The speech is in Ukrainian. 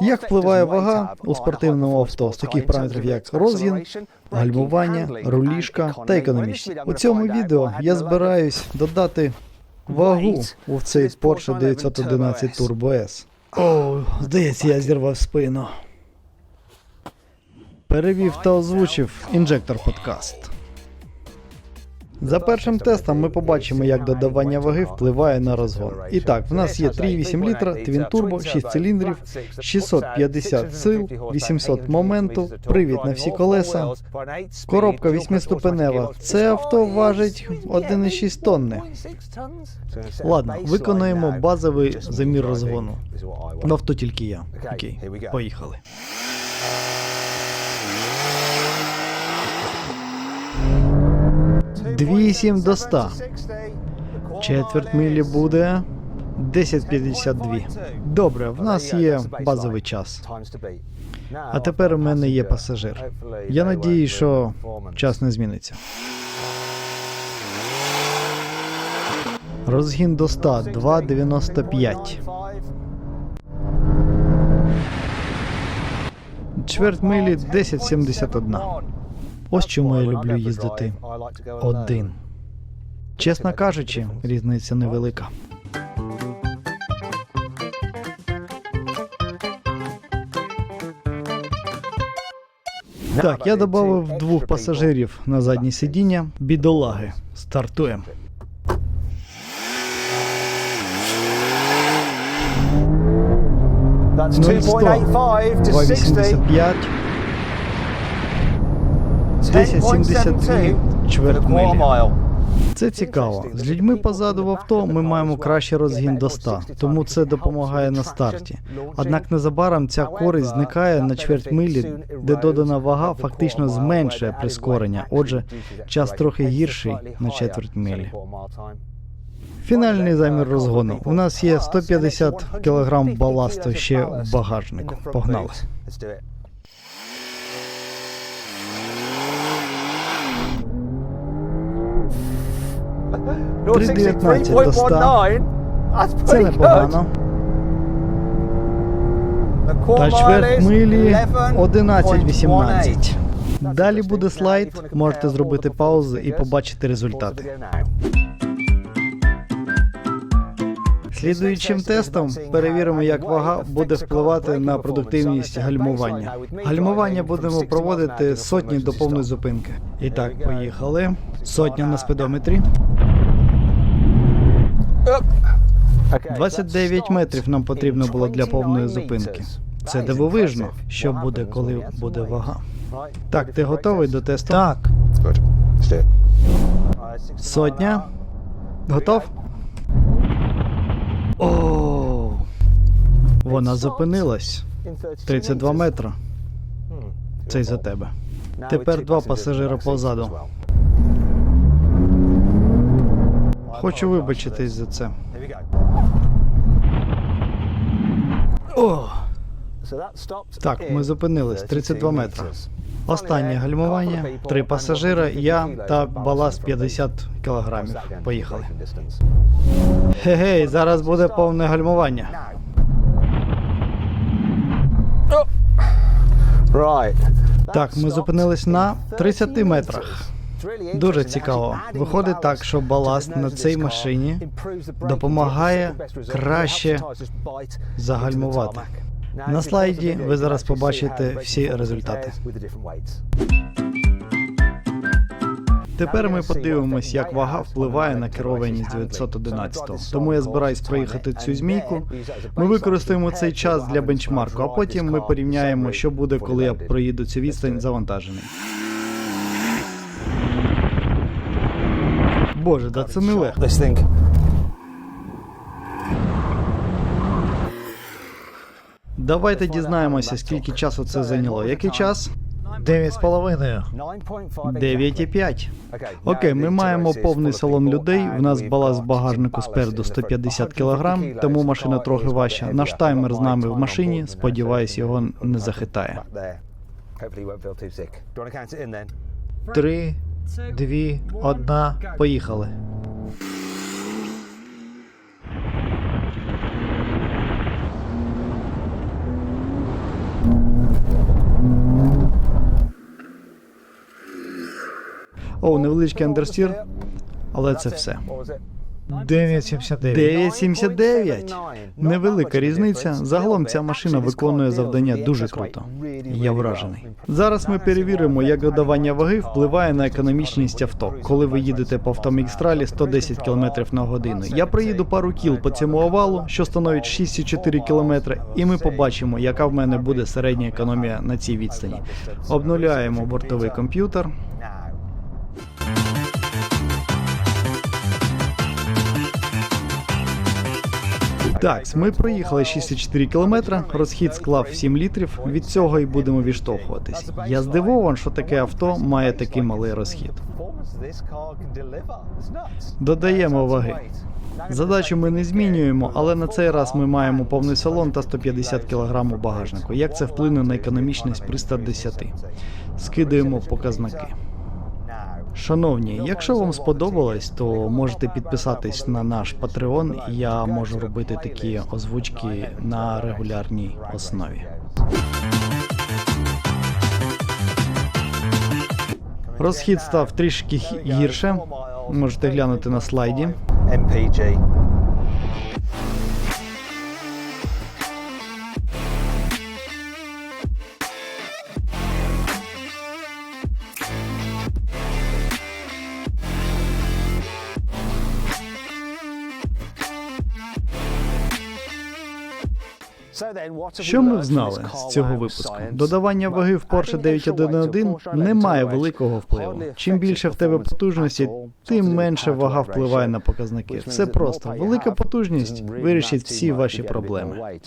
Як впливає вага у спортивному авто з таких параметрів, як розгін, гальмування, руліжка та економічність? У цьому відео я збираюсь додати вагу у цей Porsche 911 Turbo S. О, здається, я зірвав спину. Перевів та озвучив інжектор подкаст. За першим тестом ми побачимо, як додавання ваги впливає на розгон. І так, в нас є 3,8 літра, твін турбо, 6 циліндрів, 650 сил, 800 моменту, привід на всі колеса, коробка 8-ступенева. Це авто важить 1,6 тонни. Ладно, виконуємо базовий замір розгону. В авто тільки я. Окей, поїхали. Дві сім до 100. Четверть милі буде 10.52. Добре, в нас є базовий час. А тепер у мене є пасажир. Я надію, що час не зміниться. Розгін до 100 2.95. Чверть милі 10.71. Ось чому я люблю їздити один. Чесно кажучи, різниця невелика. Так, я додав двох пасажирів на заднє сидіння. Бідолаги. Стартуємо. That's 0 100, 2.85 to 60. 2,85, 10,72, 10.72 чверть милі. Це цікаво. З людьми позаду в авто ми маємо кращий розгін до 100, тому це допомагає на старті. Однак незабаром ця користь зникає на чверть милі, де додана вага фактично зменшує прискорення. Отже, час трохи гірший на четверть милі. Фінальний замір розгону. У нас є 150 кг баласту ще в багажнику. Погнали. 3.19 до 100. Це непогано. Та чверть милі 11.18. 11-18. Далі буде слайд. Можете зробити паузу і побачити результати. Слідуючим тестом перевіримо, як вага буде впливати на продуктивність гальмування. Гальмування будемо проводити сотні до повної зупинки. І так, поїхали. Сотня на спидометрі. 29 метрів нам потрібно було для повної зупинки. Це дивовижно, що буде, коли буде вага. Так, ти готовий до тесту? Так. Сотня. Готов? О, вона зупинилась. 32 метри. Це й за тебе. Тепер два пасажира позаду. Хочу вибачитись за це. О, Так, ми зупинились 32 метри. останнє гальмування. Три пасажира, я та баласт 50 кілограмів. Поїхали. Гей, зараз буде повне гальмування. Так, ми зупинились на 30 метрах. Дуже цікаво. Виходить так, що баласт на цій машині допомагає краще загальмувати. На слайді ви зараз побачите всі результати. Тепер ми подивимось, як вага впливає на керованість 911. Тому я збираюсь проїхати цю змійку. Ми використаємо цей час для бенчмарку, а потім ми порівняємо, що буде, коли я проїду цю відстань завантажений. Боже, да це не легко. Давайте дізнаємося, скільки часу це зайняло. Який час? 9,5. 9,5. Окей, ми маємо повний салон людей. В нас баласт в багажнику спереду 150 кг, тому машина трохи важча. Наш таймер з нами в машині. Сподіваюсь, його не захитає. Три, дві, одна. Поїхали. О, невеличкий андерстір, але це все. 9,79. 9,79. Невелика різниця. Загалом ця машина виконує завдання дуже круто. Я вражений. Зараз ми перевіримо, як додавання ваги впливає на економічність авто, коли ви їдете по автомагістралі 110 км на годину. Я проїду пару кіл по цьому овалу, що становить 6,4 км, і ми побачимо, яка в мене буде середня економія на цій відстані. Обнуляємо бортовий комп'ютер. Так, ми проїхали 64 кілометри, розхід склав 7 літрів. Від цього і будемо відштовхуватись. Я здивований, що таке авто має такий малий розхід. Додаємо ваги. Задачу ми не змінюємо, але на цей раз ми маємо повний салон та 150 кг у багажнику. Як це вплине на економічність при 110? Скидаємо показники. Шановні, якщо вам сподобалось, то можете підписатись на наш Patreon. Я можу робити такі озвучки на регулярній основі. Розхід став трішки гірше. Можете глянути на слайді. MPG. Що ми знали з цього випуску? Додавання ваги в Porsche 911 не має великого впливу. Чим більше в тебе потужності, тим менше вага впливає на показники. Все просто велика потужність вирішить всі ваші проблеми.